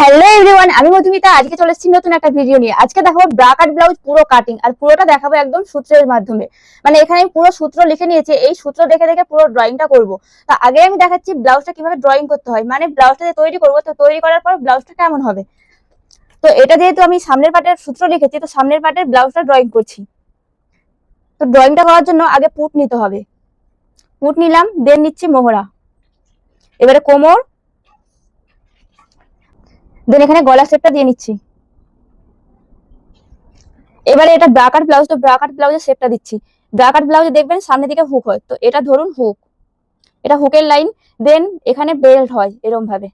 Hello everyone আমি মধুমিতা। আজকে চলে এসেছি নতুন একটা ভিডিও নিয়ে। আজকে দেখাবো ব্রা কাট ব্লাউজ পুরো কাটিং আর পুরোটা দেখাবো একদম সূত্রের মাধ্যমে। মানে এখানে আমি পুরো সূত্র লিখে নিয়েছি, এই সূত্র দেখে দেখে পুরো ড্রয়িংটা করব। তো আগে আমি দেখাচ্ছি ব্লাউজটা কীভাবে ড্রয়িং করতে হয়। মানে ব্লাউজটা যে তৈরি করব, তো তৈরি করার পর ব্লাউজটা কেমন হবে? তো এটা যেহেতু আমি সামনের পাটের সূত্র লিখেছি, তো সামনের পাটের ব্লাউজটা ড্রয়িং করছি। তো ড্রয়িংটা করার জন্য আগে পুট নিতে হবে। পুট নিলাম দেন নিচ্ছি মোহরা। এবারে কোমর দেন এখানে গলা শেপটা দিয়ে নিচ্ছি। এবারে এটা ব্রাকাট ব্লাউজ তো ব্রাকাট ব্লাউজের শেপটা দিচ্ছি। ব্রাকাট ব্লাউজে দেখবেন সামনের দিকে হুক হয়। তো এটা ধরুন হুক এটা হুকের লাইন দেন এখানে বেল্ট হয় এরকম ভাবে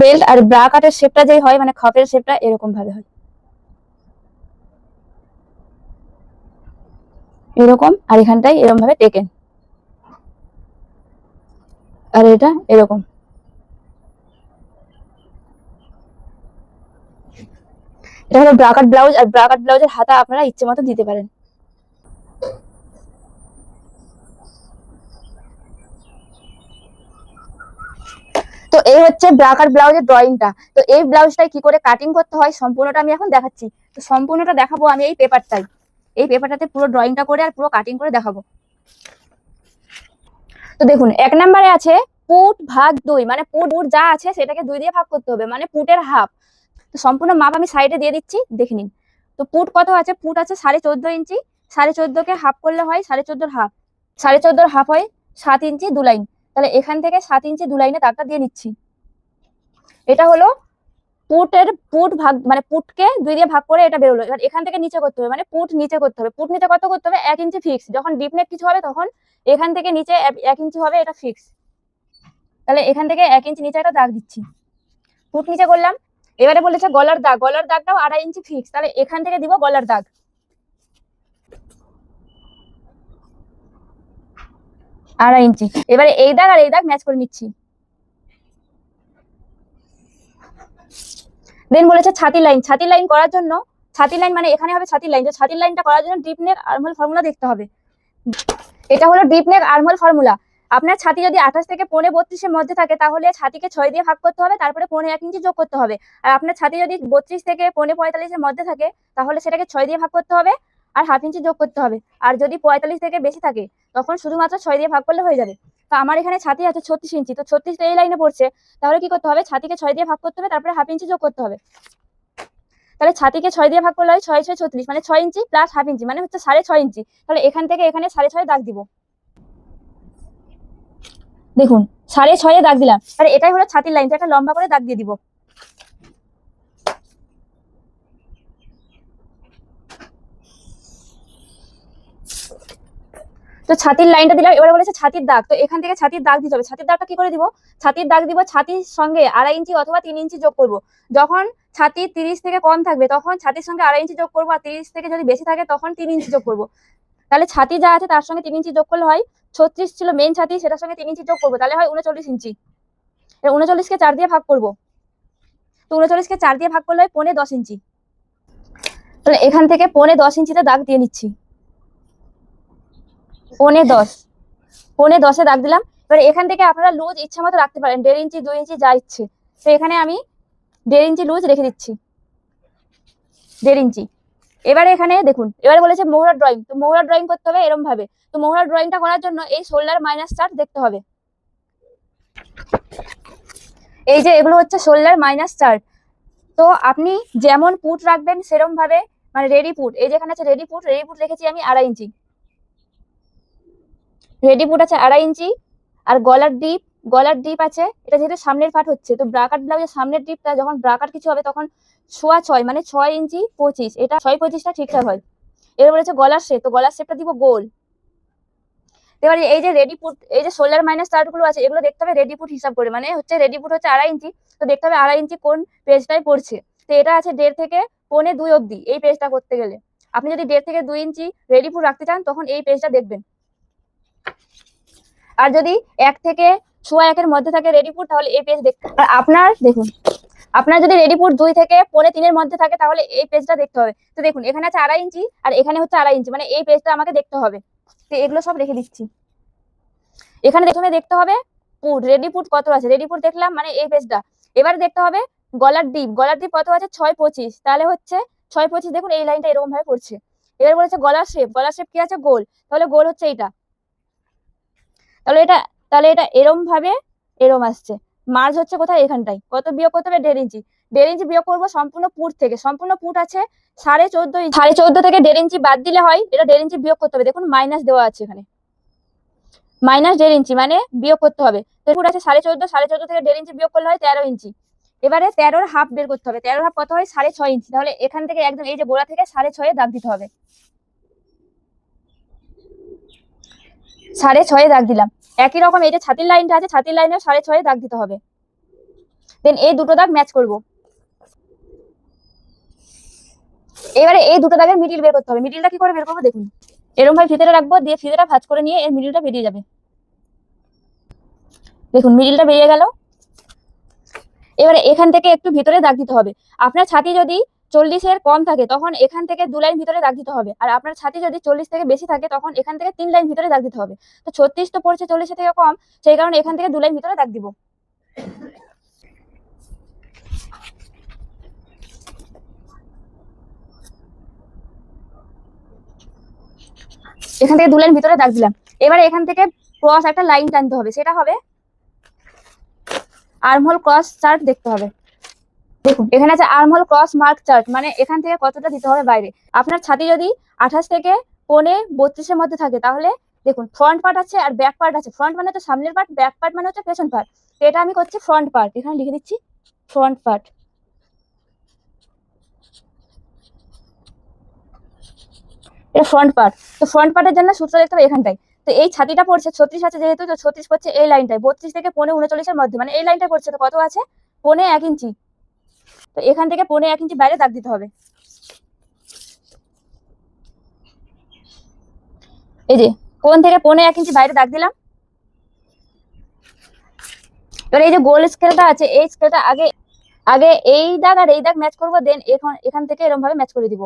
বেল্ট আর ব্রাকাটের শেপটা যেই হয় মানে খপের শেপটা এরকম ভাবে হয়। এরকম, আর এখানটাই এরকম ভাবে টেকেন আর এটা এরকম। এটা হলো ব্রাকাট ব্লাউজ আর ব্রাকাট ব্লাউজের হাতা আপনারা ইচ্ছে মতো দিতে পারেন। তো এই হচ্ছে ব্রাকাট ব্লাউজের ড্রয়িংটা তো এই ব্লাউজটাই কি করে কাটিং করতে হয় সম্পূর্ণটা আমি এখন দেখাচ্ছি। তো সম্পূর্ণটা দেখাবো আমি এই পেপারটাই এই পেপারটাতে পুরো ড্রয়িংটা করে আর পুরো কাটিং করে দেখাবো। তো দেখুন, এক নম্বরে আছে পুট ভাগ দুই। মানে পুট যা আছে সেটাকে দুই দিয়ে ভাগ করতে হবে। মানে পুটের হাফ তো সম্পূর্ণ মাপ আমি সাইডে দিয়ে দিচ্ছি, দেখে নিন। তো পুট কত আছে? পুট আছে সাড়ে চোদ্দ ইঞ্চি। সাড়ে চোদ্দকে হাফ করলে হয় সাড়ে চোদ্দোর হাফ সাড়ে চোদ্দোর হাফ হয় সাত ইঞ্চি দু লাইন তাহলে এখান থেকে সাত ইঞ্চি দু লাইনে দাগটা দিয়ে নিচ্ছি। এটা হলো পুটের পুট ভাগ মানে পুটকে দুই দিয়ে ভাগ করে এটা বেরোলো। এবার এখান থেকে নিচে করতে হবে মানে পুট নিচে করতে হবে। পুট নিচে কত করতে হবে? এক ইঞ্চি ফিক্স যখন ডিপ নেক কিছু হবে তখন এখান থেকে নিচে এক ইঞ্চি হবে এটা ফিক্স তাহলে এখান থেকে এক ইঞ্চি নিচে একটা দাগ দিচ্ছি। পুট নিচে করলাম। এবারে বলেছে গলার দাগ, গলার দাগটাও আড়াই ইঞ্চি ফিক্স তাহলে এখান থেকে দিব গলার দাগ। আড়াই ইঞ্চি এবারে এই দাগ আর এই দাগ ম্যাচ করে নিচ্ছি। দেন বলেছে ছাতি লাইন ছাতি লাইন করার জন্য, ছাতি লাইন মানে এখানে হবে ছাতি লাইন তো ছাতির লাইনটা করার জন্য ডিপ নেক আর্মহোল ফর্মুলা দেখতে হবে। এটা হলো ডিপ নেক আর্মহোল ফর্মুলা আপনার ছাতি যদি আঠাশ থেকে পৌনে বত্রিশের মধ্যে থাকে, তাহলে ছাতিকে ছয় দিয়ে ভাগ করতে হবে, তারপরে পৌনে এক ইঞ্চি যোগ করতে হবে। আর আপনার ছাতি যদি বত্রিশ থেকে পৌনে পঁয়তাল্লিশের মধ্যে থাকে, তাহলে সেটাকে ছয় দিয়ে ভাগ করতে হবে আর হাফ ইঞ্চি যোগ করতে হবে। আর যদি পঁয়তাল্লিশ থেকে বেশি থাকে, তখন শুধুমাত্র ছয় দিয়ে ভাগ করলে হয়ে যাবে। তো আমার এখানে ছাতি আছে ছত্রিশ ইঞ্চি, তো ছত্রিশ এই লাইনে পড়ছে। তাহলে কি করতে হবে? ছাতিকে ছয় দিয়ে ভাগ করতে হবে, তারপরে হাফ ইঞ্চি যোগ করতে হবে। তাহলে ছাতিকে ছয় দিয়ে ভাগ করলে হয় ছয় ছয়, ছত্রিশ। মানে ছয় ইঞ্চি প্লাস হাফ ইঞ্চি মানে হচ্ছে সাড়ে ছয় ইঞ্চি। তাহলে এখান থেকে এখানে সাড়ে ছয় দাগ দিব। দেখুন, সাড়ে ছয়ে দাগ দিলাম। আর এটাই হলো ছাতির লাইন একটা লম্বা করে দাগ দিয়ে দিব। তো ছাতির লাইনটা দিলাম, এবারে বলেছে ছাতির দাগ। তো এখান থেকে ছাতির দাগ দিতে হবে। ছাতির দাগটা কি করে দিব? ছাতির দাগ দিব ছাতির সঙ্গে আড়াই ইঞ্চি অথবা তিন ইঞ্চি যোগ করব। যখন ছাতি তিরিশ থেকে কম থাকবে, তখন ছাতির সঙ্গে আড়াই ইঞ্চি যোগ করব, আর তিরিশ থেকে যদি বেশি থাকে, তখন তিন ইঞ্চি যোগ করব। তাহলে ছাতি যা আছে তার সঙ্গে তিন ইঞ্চি যোগ করলে হয় ছত্রিশ ছিল মেন ছাতি, সেটার সঙ্গে তিন ইঞ্চি যোগ করব। তাহলে হয় উনচল্লিশ ইঞ্চি। উনচল্লিশকে চার দিয়ে ভাগ করব। তো উনচল্লিশকে চার দিয়ে ভাগ করলে হয় পৌনে দশ ইঞ্চি। তাহলে এখান থেকে পৌনে দশ ইঞ্চিতে দাগ দিয়ে নিচ্ছি। পৌনে দশ। পৌনে দশে দাগ দিলাম। এবার এখান থেকে আপনারা লুজ ইচ্ছা মতো রাখতে পারেন। দেড় ইঞ্চি, দুই ইঞ্চি, যা ইচ্ছে। তো এখানে আমি দেড় ইঞ্চি লুজ রেখে দিচ্ছি। দেড় ইঞ্চি। এবারে এখানে দেখুন, এবারে বলেছে মোহরা ড্রয়িং তো মোহরা ড্রয়িং করতে হবে এরম ভাবে। তো মোহরা ড্রয়িংটা করার জন্য এই শোল্ডার মাইনাস চার্ট দেখতে হবে। এই যে এগুলো হচ্ছে শোল্ডার মাইনাস চার্ট তো আপনি যেমন পুট রাখবেন সেরম ভাবে মানে রেডি পুট এই যেখানে আছে রেডি পুট রেডি পুট রেখেছি আমি আড়াই ইঞ্চি। রেডি পুট আছে আড়াই ইঞ্চি, আর গলার ডিপ গলার ডিপ আছে, এটা যেহেতু সামনের পাট হচ্ছে, তো ব্রাকাট ব্লাউজের সামনের ডিপটা যখন ব্রাকাট কিছু হবে তখন সোয়া ছয় মানে ছয় ইঞ্চি পঁচিশ। এটা ছয় পঁচিশটা ঠিকঠাক হয়। এবার বলেছে গলার শেপ তো গলার শেপটা দিব গোল। এবার এই যে রেডি পুট এই যে শোল্ডার মাইনাসগুলো আছে, এগুলো দেখতে হবে রেডি পুট হিসাব করে। মানে হচ্ছে রেডি পুট হচ্ছে আড়াই ইঞ্চি, তো দেখতে হবে আড়াই ইঞ্চি কোন পেজটায় পড়ছে। তো এটা আছে দেড় থেকে পৌনে দুই অবধি এই পেজটা করতে গেলে। আপনি যদি দেড় থেকে দুই ইঞ্চি রেডি পুট রাখতে চান, তখন এই পেজটা দেখবেন। আর যদি এক থেকে সোয়া একের মধ্যে থাকে রেডি পুট তাহলে এই পেজ দেখতে আর আপনার দেখুন। আপনার যদি রেডি পুট দুই থেকে পৌনে তিনের মধ্যে থাকে, তাহলে এই পেজটা দেখতে হবে। তো দেখুন, এখানে আছে আড়াই ইঞ্চি আর এখানে হচ্ছে আড়াই ইঞ্চি মানে এই পেজটা আমাকে দেখতে হবে। তো এগুলো সব রেখে দিচ্ছি। এখানে প্রথমে দেখতে হবে পুট রেডি পুট কত আছে? রেডি পুট দেখলাম মানে এই পেজটা এবারে দেখতে হবে গলার ডিপ গলার ডিপ কত আছে? ছয় পঁচিশ। তাহলে হচ্ছে ছয় পঁচিশ, দেখুন এই লাইনটা এরকম ভাবে পড়ছে। এবার বলেছে গলার শেপ গলার শেপ কি আছে? গোল। তাহলে গোল হচ্ছে এইটা। তাহলে এটা তাহলে এটা এরম ভাবে এরম আসছে। মার্জ হচ্ছে কোথায়? এখানটাই কত বিয়োগ করতে হবে? দেড় ইঞ্চি। দেড় ইঞ্চি বিয়োগ করব সম্পূর্ণ পুট থেকে। সম্পূর্ণ পুট আছে সাড়ে চোদ্দ ইঞ্চি। সাড়ে চোদ্দ থেকে দেড় ইঞ্চি বাদ দিলে হয়, এটা দেড় ইঞ্চি বিয়োগ করতে হবে। দেখুন মাইনাস দেওয়া আছে এখানে। মাইনাস দেড় ইঞ্চি মানে বিয়োগ করতে হবে। পুট আছে সাড়ে চোদ্দ সাড়ে চোদ্দ থেকে দেড় ইঞ্চি বিয়োগ করলে হয় তেরো ইঞ্চি। এবারে তেরোর হাফ বের করতে হবে। তেরোর হাফ কত হয়? সাড়ে ছয় ইঞ্চি। তাহলে এখান থেকে একদম এই যে গোড়া থেকে সাড়ে ছয়ে দাগ দিতে হবে। সাড়ে ছয়ে দাগ দিলাম। একই রকম এই যে ছাতির লাইনটা আছে, ছাতির লাইনেও সাড়ে ছয়ে দাগ দিতে হবে। দেন এই দুটো দাগ ম্যাচ করব। এবারে এই দুটো দাগের মিডিল বের করতে হবে। মিডিলটা কি করে বের করব দেখুন। এরকম ভাবে ফিতেটা রাখব, দিয়ে ফিতেটা ভাঁজ করে নিয়ে এর মিডিলটা বেরিয়ে যাবে। দেখুন মিডিলটা বেরিয়ে গেল। এবারে এখান থেকে একটু ভিতরে দাগ দিতে হবে। আপনার ছাতি যদি চল্লিশের কম থাকে, তখন এখান থেকে দু লাইন ভিতরে দাগ দিতে হবে। আর আপনার ছাতি যদি চল্লিশ থেকে বেশি থাকে, তখন এখান থেকে তিন লাইন ভিতরে দাগ দিতে হবে। তো ছত্রিশ তো পড়ছে চল্লিশের থেকে কম, সেই কারণে এখান থেকে দু লাইন ভিতরে দাগ দিব। এখান থেকে দু লাইন ভিতরে দাগ দিলাম। এবারে এখান থেকে ক্রস একটা লাইন টানতে হবে, সেটা হবে আর্মহোল ক্রস চার্ট দেখতে হবে। দেখুন, এখানে আছে আর্মহোল ক্রস মার্ক চার্ট মানে এখান থেকে কতটা দিতে হবে বাইরে। আপনার ছাতি যদি আঠাশ থেকে পনে বত্রিশের মধ্যে থাকে, তাহলে দেখুন ফ্রন্ট পার্ট আছে আর ব্যাক পার্ট আছে। ফ্রন্ট মানে তো সামনের পার্ট ব্যাক পার্ট মানে হচ্ছে পেছন পার্ট এটা আমি করছি ফ্রন্ট পার্ট এখানে লিখে দিচ্ছি ফ্রন্ট পার্ট এটা ফ্রন্ট পার্ট তো ফ্রন্ট পার্টের জন্য সূত্র দেখতে হবে এখানটায়। তো এই ছাতিটা পড়ছে ছত্রিশ আছে যেহেতু, তো ছত্রিশ পড়ছে এই লাইনটায় বত্রিশ থেকে পৌনে উনচল্লিশের মধ্যে মানে এই লাইনটা পড়ছে। তো কত আছে? পৌনে এক ইঞ্চি। তো এখান থেকে পৌনে এক ইঞ্চি বাইরে দাগ দিতে হবে। এই যে, কোন থেকে পৌনে এক ইঞ্চি বাইরে দাগ দিলাম। এই যে গোল স্কেলটা আছে, এই স্কেলটা আগে আগে এই দাগ আর এই দাগ ম্যাচ করব দেন এখন, এখান থেকে এরকম ভাবে ম্যাচ করে দিব।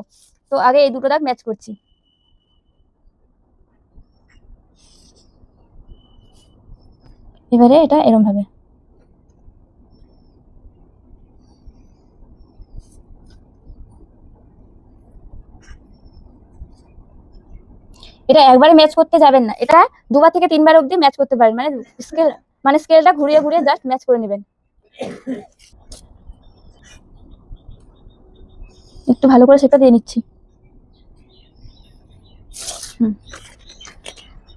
তো আগে এই দুটো দাগ ম্যাচ করছি। এবারে এটা এরকম ভাবে এটা একবারে ম্যাচ করতে যাবেন না। এটা দুবার থেকে তিনবার অবধি ম্যাচ করতে পারেন। মানে স্কেল মানে স্কেলটা ঘুরিয়ে ঘুরিয়ে জাস্ট ম্যাচ করে নেবেন। একটু ভালো করে সেটা দিয়ে নিচ্ছি।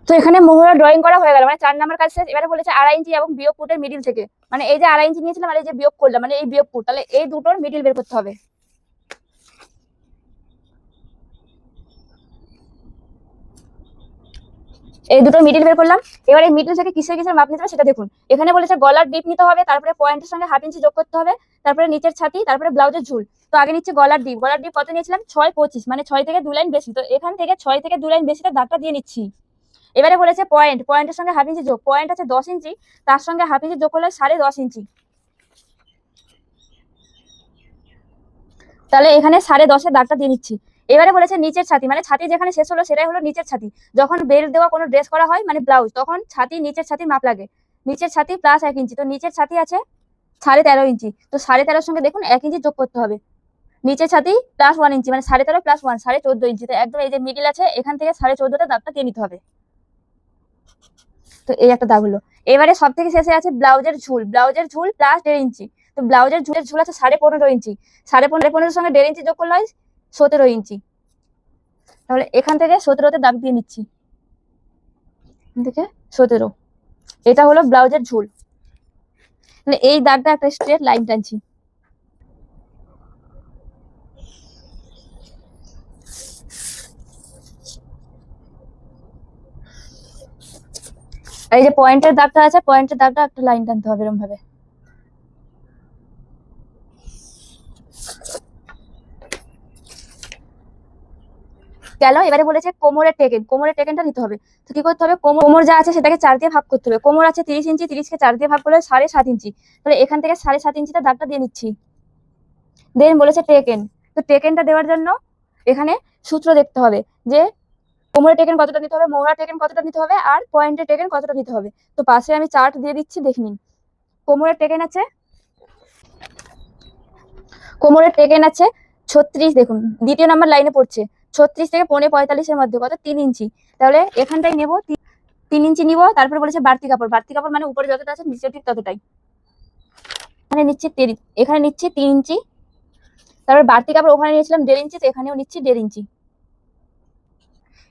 তো এখানে মোহরা ড্রয়িং করা হয়ে গেল। মানে চার নাম্বার কাজ শেষ। এবারে বলেছে আড়াই ইঞ্চি এবং বিয়োগ ফুটের মিডিল থেকে। মানে এই যে আড়াই ইঞ্চি নিয়েছিলাম আর এই যে বিয়োগ করলাম মানে এই বিয়োগ ফুট তাহলে এই দুটোর মিডিল বের করতে হবে। এই দুটো মিডিল বের করলাম। এবার এই মিডিল থেকে কিসের কিসের মাপ নিতে হবে সেটা দেখুন। এখানে বলেছে গলার ডিপ নিতে হবে, তারপরে পয়েন্টের সঙ্গে হাফ ইঞ্চি যোগ করতে হবে, তারপরে নিচের ছাতি, তারপরে ব্লাউজের ঝুল। তো আগে নিচ্ছে গলার ডিপ গলার ডিপ কত নিয়েছিলাম? ছয় পঁচিশ মানে ছয় থেকে দু লাইন বেশি। তো এখান থেকে ছয় থেকে দু লাইন বেশিটা দাগটা দিয়ে নিচ্ছি। এবারে বলেছে পয়েন্ট পয়েন্টের সঙ্গে হাফ ইঞ্চি যোগ। পয়েন্ট আছে দশ ইঞ্চি তার সঙ্গে হাফ ইঞ্চি যোগ করলে সাড়ে দশ ইঞ্চি তাহলে এখানে সাড়ে দশের দাগটা দিয়ে নিচ্ছি। এবারে বলেছে নিচের ছাতি মানে ছাতি যেখানে শেষ হলো সেটাই হলো নিচের ছাতি। যখন বেল্ট দেওয়া কোনো ড্রেস করা হয় মানে ব্লাউজ, তখন ছাতি নিচের ছাতি মাপ লাগে। নিচের ছাতি প্লাস এক ইঞ্চি। তো নিচের ছাতি আছে সাড়ে তেরো ইঞ্চি। তো সাড়ে তেরোর সঙ্গে দেখুন এক ইঞ্চি যোগ করতে হবে। নিচের ছাতি প্লাস ওয়ান ইঞ্চি মানে সাড়ে তেরো প্লাস ওয়ান সাড়ে চোদ্দ ইঞ্চি। তো একদম এই যে মিডিল আছে, এখান থেকে সাড়ে চোদ্দটা দাগটা দিয়ে নিতে হবে। তো এই একটা দাগ হলো। এবারে সব থেকে শেষে আছে ব্লাউজের ঝুল। ব্লাউজের ঝুল প্লাস দেড় ইঞ্চি। তো ব্লাউজের ঝুলের ঝুল আছে সাড়ে পনেরো ইঞ্চি। সাড়ে পনেরো পনেরোর সঙ্গে দেড় ইঞ্চি যোগ করলে হয় সতেরো ইঞ্চি। তাহলে এখান থেকে সতেরোতে দাগ দিয়ে নিচ্ছি। থেকে সতেরো। এটা হলো ব্লাউজের ঝুল। তাহলে এই দাগটা একটা স্ট্রেট লাইন টানছি। এই যে পয়েন্টের দাগটা আছে পয়েন্টের দাগটা একটা লাইন টানতে হবে এরকম ভাবে গেল, এবারে বলেছে কোমরের টেকেন, কোমরের টেকেনটা নিতে হবে। তো কি করতে হবে? কোমর যা আছে সেটাকে চার দিয়ে ভাগ করতে হবে। কোমর আছে তিরিশ ইঞ্চি তিরিশকে চার দিয়ে ভাগ করলে সাড়ে সাত ইঞ্চি। তাহলে এখান থেকে সাড়ে সাত ইঞ্চিটা দাগটা দিয়ে নিচ্ছি। দেন বলেছে টেকেন। তো টেকেনটা দেওয়ার জন্য এখানে সূত্র দেখতে হবে যে কোমরে টেকেন কতটা নিতে হবে মোহরা টেকেন কতটা নিতে হবে, আর পয়েন্টে টেকেন কতটা নিতে হবে। তো পাশে আমি চার্ট দিয়ে দিচ্ছি, দেখে নিন। কোমরের টেকেন আছে, কোমরের টেকেন আছে ছত্রিশ, দেখুন, দ্বিতীয় নাম্বার লাইনে পড়ছে। ছত্রিশ থেকে পৌনে পঁয়তাল্লিশের মধ্যে, কত? তিন ইঞ্চি। তাহলে এখানটাই নেব, তিন ইঞ্চি নিব, তারপরে বলেছে বাড়তি কাপড়। বাড়তি কাপড় মানে উপরে যতটা আছে নিচে ঠিক ততটাই। এখানে নিচ্ছি এখানে নিচ্ছি তিন ইঞ্চি। তারপর বাড়তি কাপড় ওখানে নিয়েছিলাম দেড় ইঞ্চি, তো এখানেও নিচ্ছি দেড় ইঞ্চি।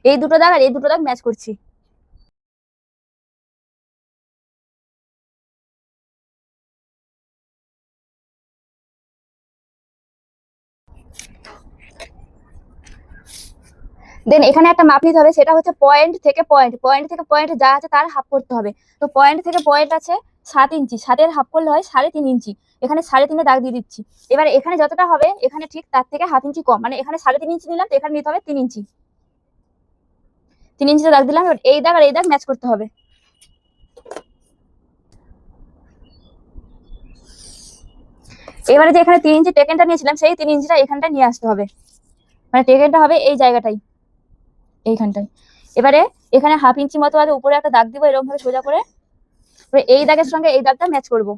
এই দুটো দাগ আর এই দুটো দাগ ম্যাচ করছি। দেন এখানে একটা মাপ নিতে হবে, সেটা হচ্ছে পয়েন্ট থেকে পয়েন্ট পয়েন্ট থেকে পয়েন্ট যা আছে তার হাফ করতে হবে। তো পয়েন্ট থেকে পয়েন্ট আছে সাত ইঞ্চি, সাতের হাফ করলে হয় সাড়ে তিন ইঞ্চি। এখানে সাড়ে তিনে দাগ দিয়ে দিচ্ছি। এবার এখানে যতটা হবে, এখানে ঠিক তার থেকে হাফ ইঞ্চি কম। মানে এখানে সাড়ে তিন ইঞ্চি নিলাম, তো এখানে নিতে হবে তিন ইঞ্চি। তিন ইঞ্চিতে দাগ দিলাম, এবার এই দাগ আর এই দাগ ম্যাচ করতে হবে। এবারে যে এখানে তিন ইঞ্চি টেকেনটা নিয়েছিলাম, সেই তিন ইঞ্চিটা এখানটা নিয়ে আসতে হবে। মানে টেকেনটা হবে এই জায়গাটাই এইখানটায়। এবারে এখানে হাফ ইঞ্চি মতো আছে উপরে একটা দাগ দিব এরকম ভাবে সোজা করে। এই দাগের সঙ্গে এই দাগটা ম্যাচ করব।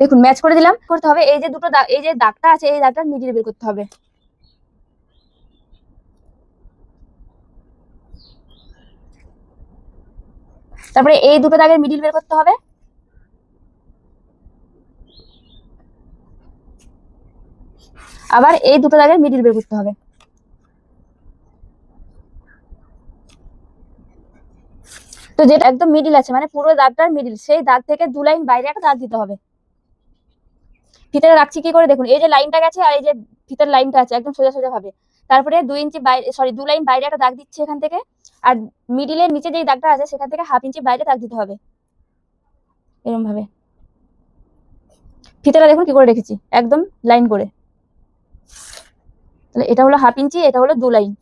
দেখুন ম্যাচ করে দিলাম, করতে হবে। এই যে দুটো দাগ, এই যে দাগটা আছে, এই দাগটা মিডিল বের করতে হবে। তারপরে এই দুটো দাগের মিডিল বের করতে হবে। আবার এই দুটো দাগের মিডিল বের করতে হবে। তো যেটা একদম মিডিল আছে মানে পুরো দাগটার মিডিল সেই দাগ থেকে দু লাইন বাইরে একটা দাগ দিতে হবে। ফিতাটা রাখছি কি করে? দেখুন, এই যে লাইনটা গেছে আর এই যে ফিতার লাইনটা আছে, একদম সোজা সোজা ভাবে। তারপরে দুই ইঞ্চি বাইরে সরি দু লাইন বাইরে একটা দাগ দিচ্ছে এখান থেকে। আর মিডিলের নিচে যেই দাগটা আছে, সেখান থেকে হাফ ইঞ্চি বাইরে দাগ দিতে হবে। এরকম ভাবে। ফিতাটা দেখুন কি করে রেখেছি? একদম লাইন করে। তাহলে এটা হলো হাফ ইঞ্চি এটা হলো দু লাইন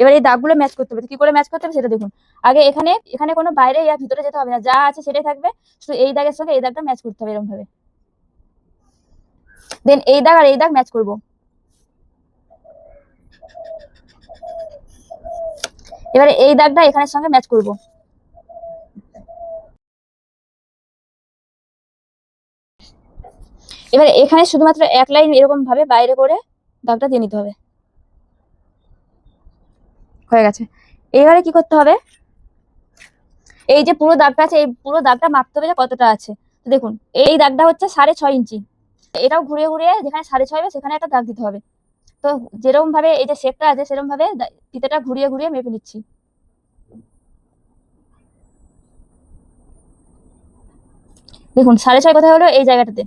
এবার এই দাগগুলো ম্যাচ করতে হবে। কি করে ম্যাচ করতে হবে সেটা দেখুন। আগে এখানে এখানে কোনো বাইরে ইয়া ভিতরে যেতে হবে না। যা আছে সেটাই থাকবে। শুধু এই দাগের সঙ্গে এই দাগটা ম্যাচ করতে হবে এরকম ভাবে দেন এই দাগ আর এই দাগ ম্যাচ করব। এবারে এই দাগটা এখানের সঙ্গে ম্যাচ করব। এবারে এখানে শুধুমাত্র এক লাইন এরকম ভাবে বাইরে করে দাগটা দিয়ে নিতে হবে। হয়ে গেছে। এইবারে কি করতে হবে? এই যে পুরো দাগটা আছে, এই পুরো দাগটা মাপতে হবে যে কতটা আছে। দেখুন, এই দাগটা হচ্ছে সাড়ে ছয় ইঞ্চি। এটাও ঘুরিয়ে ঘুরিয়ে যেখানে সাড়ে ছয় হবে, সেখানে একটা দাগ দিতে হবে। তো যেরকম ভাবে এই যে শেপটা আছে সেরকম ভাবে ফিতেটা ঘুরিয়ে ঘুরিয়ে মেপে নিচ্ছি। দেখুন, সাড়ে ছয় কথা হলো? এই জায়গাটাতে।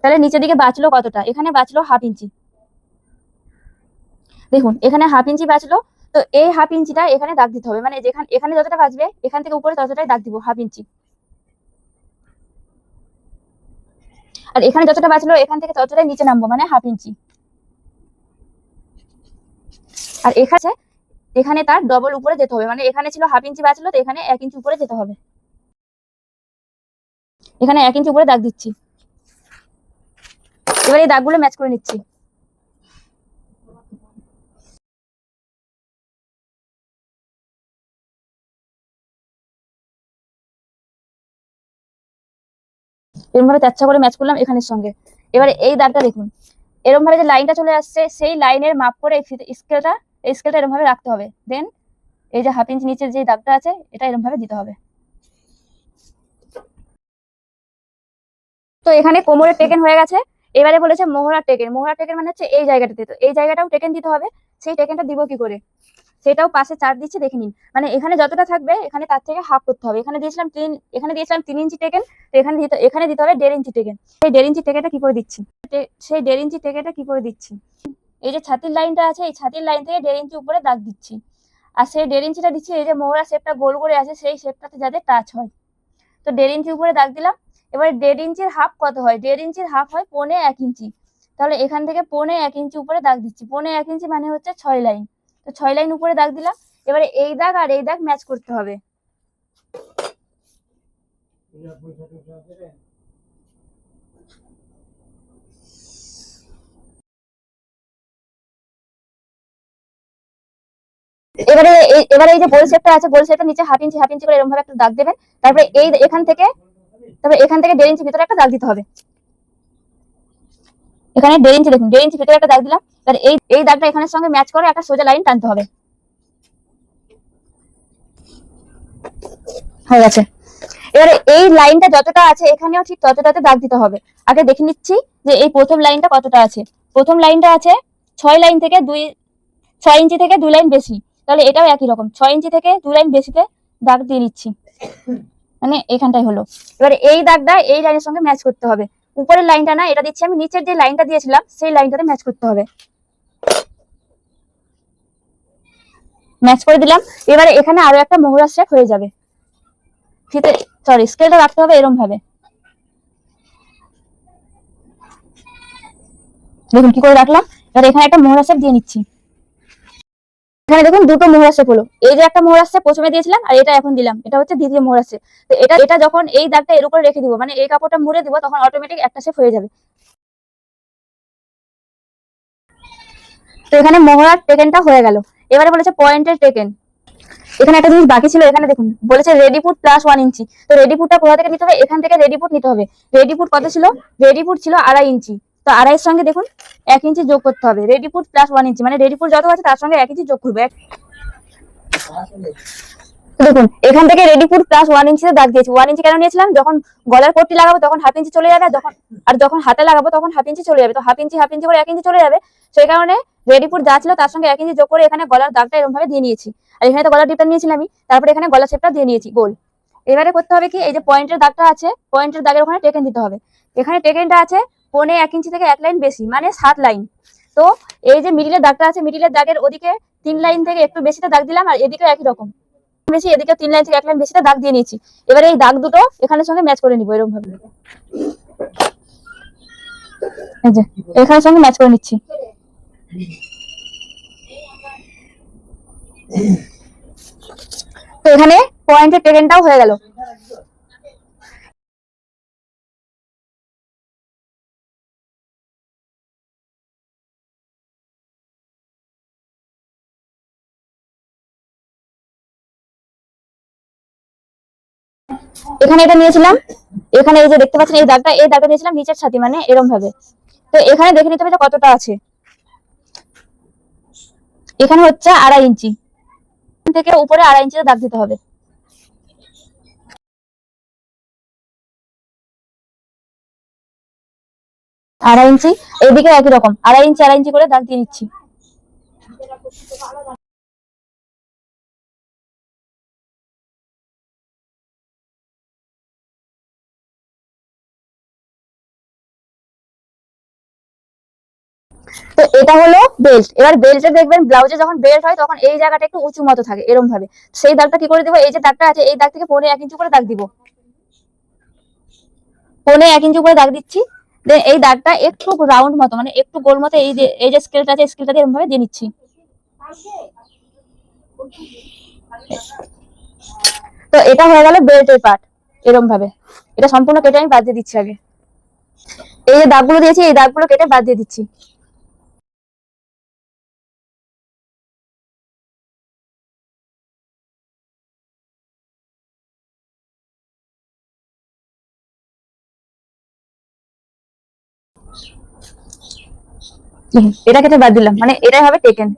তাহলে নিচের দিকে বাঁচলো কতটা? এখানে বাঁচলো হাফ ইঞ্চি দেখুন, এখানে হাফ ইঞ্চি বাঁচলো, তো এই হাফ ইঞ্চিটা এখানে দাগ দিতে হবে। মানে যেখানে এখানে যতটা বাঁচবে, এখান থেকে উপরে ততটাই দাগ দিব হাফ ইঞ্চি আর এখানে যতটা বাঁচলো, এখান থেকে ততটাই নিচে নামবো মানে হাফ ইঞ্চি আর এখানে এখানে তার ডবল উপরে যেতে হবে মানে এখানে ছিল হাফ ইঞ্চি বাঁচলো, তো এখানে এক ইঞ্চি উপরে যেতে হবে। এখানে এক ইঞ্চি উপরে দাগ দিচ্ছি। এবার এই দাগগুলো ম্যাচ করে নিচ্ছি। এরকম ভাবে চাচ্ছা করে ম্যাচ করলাম এখানের সঙ্গে। এবারে এই দাগটা দেখুন। এরকম ভাবে যে লাইনটা চলে আসছে, সেই লাইনের মাপ করে স্কেলটা এই স্কেলটা এরকম ভাবে রাখতে হবে। দেন এই যে হাফ ইঞ্চ নিচের যে দাগটা আছে, এটা এরকম ভাবে দিতে হবে। তো এখানে কোমরের টেকেন হয়ে গেছে। এবারে বলেছে মোহরা টেকেন। মোহরা টেকেন মানে হচ্ছে এই জায়গাটাতে। তো এই জায়গাটাও টেকেন দিতে হবে। সেই টেকেনটা দিব কি করে? সেটাও পাশে চার দিচ্ছে, দেখে নিন। মানে এখানে যতটা থাকবে, এখানে তার থেকে হাফ করতে হবে। এখানে দিয়েছিলাম তিন, এখানে দিয়েছিলাম তিন ইঞ্চি টেকেন এখানে দিতে এখানে দিতে হবে দেড় ইঞ্চি টেকেন। সেই দেড় ইঞ্চি টেকেটা কি করে দিচ্ছি? সেই দেড় ইঞ্চি টেকেটা কি করে দিচ্ছি? এই যে ছাতির লাইনটা আছে, এই ছাতির লাইন থেকে দেড় ইঞ্চি উপরে দাগ দিচ্ছি। আর সেই দেড় ইঞ্চিটা দিচ্ছি, এই যে মোহরা শেপটা গোল করে আছে, সেই শেপটাতে যাতে টাচ হয়। তো দেড় ইঞ্চি উপরে দাগ দিলাম এবার দেড় ইঞ্চির হাফ কত হয়? দেড় ইঞ্চির হাফ হয় পনে এক ইঞ্চি। তাহলে এখান থেকে পনে এক ইঞ্চি উপরে দাগ দিচ্ছি। পনে এক ইঞ্চি মানে হচ্ছে ছয় লাইন। তো ছয় লাইন উপরে দাগ দিলাম। এবারে এই দাগ আর এই দাগ ম্যাচ করতে হবে। এবারে এবারে এই যে গোল শেপটা আছে, গোল শেপটা নিচে হাফ ইঞ্চি হাফ ইঞ্চি করে এরকম ভাবে একটা দাগ দেবেন। তারপরে এই এখান থেকে তারপরে এখান থেকে দেড় ইঞ্চি ভিতরে একটা দাগ দিতে হবে। এখানে দেড় ইঞ্চি দেখুন, দেড় ইঞ্চি ভিতরে একটা দাগ দিলাম। তার এই এই দাগটা এখানের সঙ্গে ম্যাচ করে একটা সোজা লাইন টানতে হবে। হয়ে গেছে। এবারে এই লাইনটা যতটা আছে এখানেও ঠিক ততটাতে দাগ দিতে হবে। আগে দেখে নিচ্ছি যে এই প্রথম লাইনটা কতটা আছে। প্রথম লাইনটা আছে ছয় লাইন থেকে দুই, ছয় ইঞ্চি থেকে দুই লাইন বেশি। তাহলে এটাও একই রকম। ছয় ইঞ্চি থেকে দুই লাইন বেশিতে দাগ দিয়ে নিচ্ছি মানে এখানটাই হলো। এবারে এই দাগটা এই লাইনের সঙ্গে ম্যাচ করতে হবে। উপরের লাইনটা না, এটা দিচ্ছি আমি, নিচের যে লাইনটা দিয়েছিলাম, সেই লাইনটাতে ম্যাচ করতে হবে। ম্যাচ করে দিলাম। এবারে এখানে আরও একটা মোহরা হয়ে যাবে। ফিতে সরি স্কেলটা রাখতে হবে এরকম ভাবে দেখুন কি করে রাখলাম? এবার এখানে একটা মোহরা শেপ দিয়ে নিচ্ছি। এখানে দেখুন দুটো মোহরা শেপ হলো এই যে একটা মোহরা শেপ প্রথমে দিয়েছিলাম আর এটা এখন দিলাম। এটা হচ্ছে দ্বিতীয় মোহরা শেপ তো এটা এটা যখন এই দাগটা এর উপরে রেখে দিব মানে এই কাপড়টা মুড়ে দিব, তখন অটোমেটিক একটা শেপ হয়ে যাবে। তো এখানে মোহরার টেকেনটা হয়ে গেল। এবারে বলেছে পয়েন্টের টেকেন এখানে একটা জিনিস বাকি ছিল, এখানে দেখুন। বলেছে ready foot plus one inch. তো রেডি ফুটটা কোথা থেকে নিতে হবে? এখান থেকে রেডি ফুট নিতে হবে। রেডি ফুট কত ছিল? রেডি ফুট ছিল আড়াই ইঞ্চি। তো আড়াইয়ের সঙ্গে দেখুন, এক ইঞ্চি যোগ করতে হবে। Ready foot plus one inch মানে রেডি যত আছে তার সঙ্গে এক ইঞ্চি যোগ করবে। দেখুন, এখান থেকে রেডি ফুট প্লাস ওয়ান ইঞ্চিতে দাগ দিয়েছি। ওয়ান ইঞ্চি কেন নিয়েছিলাম? যখন গলার পট্টি লাগাবো তখন হাফ ইঞ্চি চলে যাবে, যখন আর যখন হাতে লাগাবো তখন হাফ ইঞ্চি চলে যাবে। তো হাফ ইঞ্চি হাফ ইঞ্চি করে এক ইঞ্চি চলে যাবে। সেই কারণে রেডি ফুট যা ছিল তার সঙ্গে এক ইঞ্চি যোগ করে এখানে গলার দাগটা এরকম ভাবে দিয়ে নিয়েছি। আর এখানে তো গলার ডিপটা নিয়েছিলাম আমি। তারপরে এখানে গলা শেপটা দিয়ে নিয়েছি। গোল। এবারে করতে হবে কি? এই যে পয়েন্টের দাগটা আছে পয়েন্টের দাগের ওখানে টেকেন দিতে হবে। এখানে টেকেনটা আছে পনে এক ইঞ্চি থেকে এক লাইন বেশি মানে সাত লাইন। তো এই যে মিডিলের দাগটা আছে মিডিলের দাগের ওদিকে তিন লাইন থেকে একটু বেশিতে দাগ দিলাম, আর এদিকে একই রকম। বেশি এদিকে তিন লাইন থেকে এক লাইন বেশিতে দাগ দিয়ে নিয়েছি। এবার এই দাগ দুটো এখানের সঙ্গে ম্যাচ করে নিবো, এরকম ভাবে। এখানের সঙ্গে ম্যাচ করে নিচ্ছি। তো এখানে পয়েন্টের টেকেনটাও হয়ে গেল। এখানে এটা নিয়েছিলাম, এখানে এই যে দেখতে পাচ্ছেন এই দাগটা এই দাগটা নিয়েছিলাম নিচের ছাতি মানে এরকম ভাবে। তো এখানে দেখে নিতে হবে যে কতটা আছে। এখানে হচ্ছে আড়াই ইঞ্চি। থেকে উপরে আড়াই ইঞ্চিতে দাগ দিতে হবে। আড়াই ইঞ্চি এদিকে একই রকম। আড়াই ইঞ্চি আড়াই ইঞ্চি করে দাগ দিয়ে নিচ্ছি তো এটা হলো বেল্ট এবার বেল্টে দেখবেন ব্লাউজে যখন বেল্ট হয়, তখন এই জায়গাটা একটু উঁচু মতো থাকে এরকম ভাবে সেই দাগটা কি করে দিব? এই যে দাগটা আছে, এই দাগ থেকে পৌনে এক ইঞ্চি করে দাগ দিব। পৌনে এক ইঞ্চি করে দাগ দিচ্ছি। এই দাগটা একটু রাউন্ড মতো মানে একটু গোল মতো এই যে এই যে স্কেলটা আছে স্কেলটা দিয়ে এরকম ভাবে দিয়ে নিচ্ছি। তো এটা হয়ে গেল বেল্টের পার্ট এরকম ভাবে এটা সম্পূর্ণ কেটে আমি বাদ দিয়ে দিচ্ছি আগে। এই যে দাগগুলো দিয়েছি, এই দাগগুলো কেটে বাদ দিয়ে দিচ্ছি। এটা কেটে বাদ দিলাম। মানে এটাই হবে টেকেন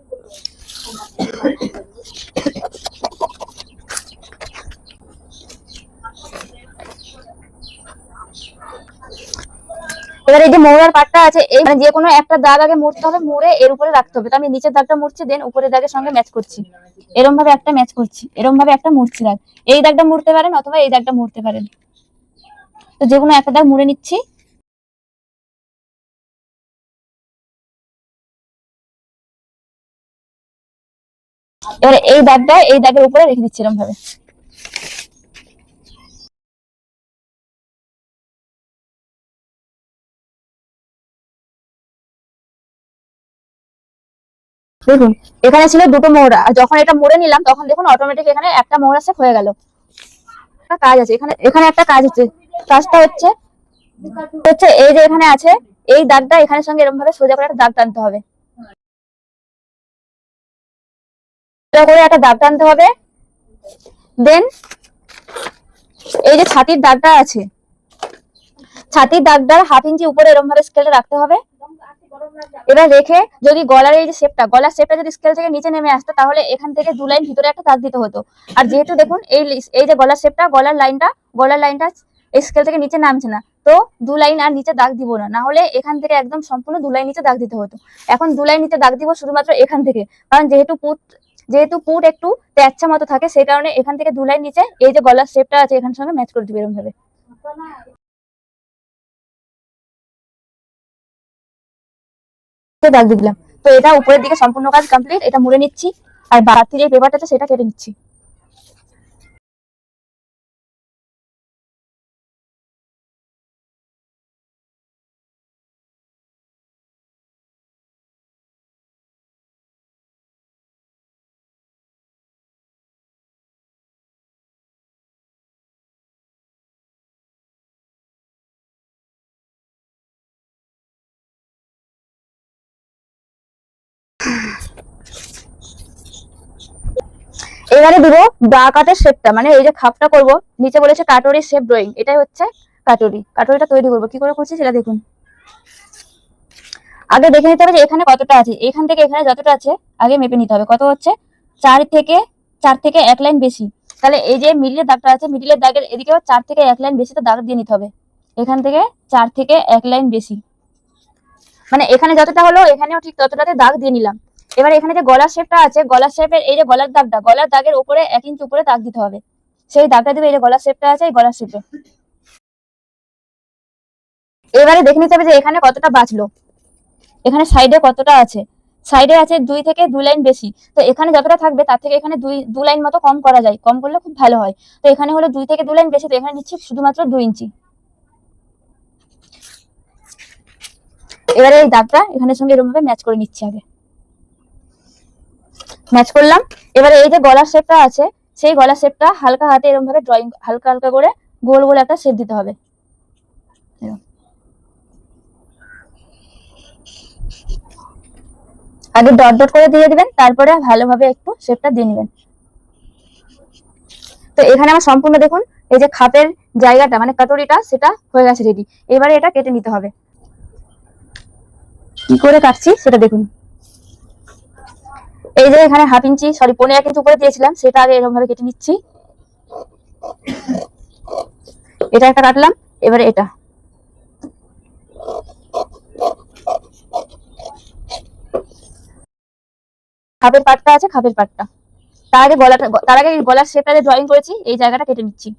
এবার এই যে মৌরার পাটটা আছে, এই মানে যে কোনো একটা দাগ আগে মুড়তে হবে, মুড়ে এর উপরে রাখতে হবে। তো আমি নিচের দাগটা মুড়ছি দেন উপরের দাগের সঙ্গে ম্যাচ করছি। এরকম ভাবে একটা ম্যাচ করছি এরকম ভাবে একটা মুড়ছি দাগ। এই দাগটা মুড়তে পারেন অথবা এই দাগটা মুড়তে পারেন। তো যে কোনো একটা দাগ মুড়ে নিচ্ছি। এবারে এই দাগটা এই দাগের উপরে রেখে দিচ্ছি এরকম ভাবে দেখুন, এখানে ছিল দুটো মোহরা আর যখন এটা মোড়ে নিলাম, তখন দেখুন অটোমেটিক এখানে একটা মোহরা সেট হয়ে গেল। একটা কাজ আছে, এখানে এখানে একটা কাজ হচ্ছে। কাজটা হচ্ছে হচ্ছে এই যে এখানে আছে, এই দাগটা এখানে সঙ্গে এরকম ভাবে সোজা করে একটা দাগ টানতে হবে। এটা করে একটা দাগ টানতে হবে। দেন এই যে ছাতির দাগটা আছে, ছাতির দাগটার হাফ ইঞ্চি উপরে এরকম ভাবে স্কেলটা রাখতে হবে। এবার রেখে যদি গলার এই যে শেপটা গলার শেপটা যদি স্কেল থেকে নিচে নেমে আসতো, তাহলে এখান থেকে দু লাইন ভিতরে একটা দাগ দিতে হতো। আর যেহেতু দেখুন, এই এই যে গলার শেপটা গলার লাইনটা গলার লাইনটা স্কেল থেকে নিচে নামছে না। তো দু লাইন আর নিচে দাগ দিব না না হলে এখান থেকে একদম সম্পূর্ণ দু লাইন নিচে দাগ দিতে হতো। এখন দু লাইন নিচে দাগ দিব শুধুমাত্র এখান থেকে, কারণ যেহেতু পুট যেহেতু পুট একটু তেচ্ছা মতো থাকে, সেই কারণে এখান থেকে দু লাইন নিচে এই যে গলার শেপটা আছে, এখানের সঙ্গে ম্যাচ করে দিবে এরকম ভাবে। দাগ দিলাম। তো এটা উপরের দিকে সম্পূর্ণ কাজ কমপ্লিট এটা মুড়ে নিচ্ছি, আর বাড়তি যে পেপারটা আছে, সেটা কেটে নিচ্ছি। এবারে দিব কাটের শেপটা মানে এই যে খাপটা করব, নিচে বলেছে কাটরি শেপ ড্রয়িং এটাই হচ্ছে কাটরি। কাটরিটা তৈরি করব, কি করে করছি সেটা দেখুন। আগে দেখে নিতে হবে যে এখানে কতটা আছে। এখান থেকে এখানে যতটা আছে, আগে মেপে নিতে হবে। কত হচ্ছে? চার থেকে চার থেকে এক লাইন বেশি। তাহলে এই যে মিডিলের দাগটা আছে মিডিলের দাগের এদিকেও চার থেকে এক লাইন বেশি তো দাগ দিয়ে নিতে হবে। এখান থেকে চার থেকে এক লাইন বেশি। মানে এখানে যতটা হলো, এখানেও ঠিক ততটাতে দাগ দিয়ে নিলাম। এবার এখানে যে গলার শেপটা আছে, গলার শেপের এই যে গলার দাগটা, গলার দাগের উপরে এক ইঞ্চ উপরে দাগ দিতে হবে। সেই দাগটা দিবে এই যে গলার শেপটা আছে, এই গলার শেপে এবারে দেখে নিতে হবে যে এখানে কতটা বাঁচলো। এখানে সাইডে কতটা আছে। সাইডে আছে দুই থেকে দুই লাইন বেশি। তো এখানে যতটা থাকবে, তার থেকে এখানে দুই, দু লাইন মতো কম করা যায়। কম করলে খুব ভালো হয়। তো এখানে হলো দুই থেকে দু লাইন বেশি, তো এখানে নিচ্ছি শুধুমাত্র দুই ইঞ্চি এবারে এই দাগটা এখানের সঙ্গে এরকম ভাবে ম্যাচ করে নিচ্ছি আগে। ম্যাচ করলাম। এবারে এই যে গলার শেপটা আছে, সেই গলার শেপটা হালকা হাতে এরকম ভাবে ড্রয়িং হালকা হালকা করে গোল গোল একটা শেপ দিতে হবে। আগে ডট ডট করে দিয়ে দিবেন, তারপরে ভালোভাবে একটু শেপটা দিয়ে নেবেন। তো এখানে আমার সম্পূর্ণ দেখুন, এই যে খাপের জায়গাটা মানে কাটুরিটা সেটা হয়ে গেছে রেডি এবারে এটা কেটে নিতে হবে। কি করে কাটছি সেটা দেখুন। এই যে এখানে হাফ ইঞ্চি সরি পনেরো এক ইঞ্চি উপরে দিয়েছিলাম, সেটা আগে এরকম ভাবে কেটে নিচ্ছি। এটা একটা কাটলাম, এবারে এটা। খাপের পাটটা আছে, খাপের পাটটা। তার আগে গলাটা, তার আগে গলার শেপটা যে ড্রয়িং করেছি, এই জায়গাটা কেটে নিচ্ছি।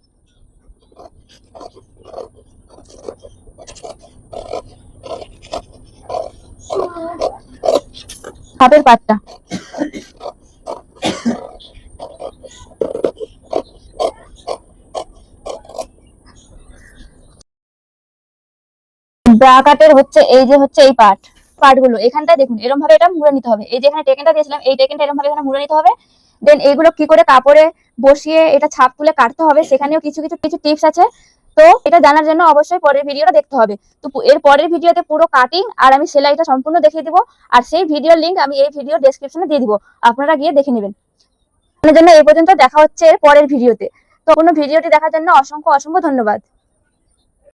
খাপের পাটটা। ব্রা হচ্ছে এই যে হচ্ছে এই পার্ট পার্টগুলো এখানটায় দেখুন এরকম ভাবে এটা মুড়ে নিতে হবে। এই যে এখানে টেকেনটা দিয়েছিলাম, এই টেকেনটা এরকম ভাবে এখানে মুড়ে নিতে হবে। দেন এইগুলো কি করে কাপড়ে বসিয়ে এটা ছাপ তুলে কাটতে হবে, সেখানেও কিছু কিছু কিছু টিপস আছে। তো এটা জানার জন্য অবশ্যই পরের ভিডিওটা দেখতে হবে। তো এর পরের ভিডিওতে পুরো কাটিং আর আমি সেলাইটা সম্পূর্ণ দেখিয়ে দিব। আর সেই ভিডিওর লিঙ্ক আমি এই ভিডিও ডেসক্রিপশনে দিয়ে দিব। আপনারা গিয়ে দেখে নেবেন। জন্য এই পর্যন্ত দেখা হচ্ছে এর পরের ভিডিওতে তো। কোনো ভিডিওটি দেখার জন্য অসংখ্য অসংখ্য ধন্যবাদ।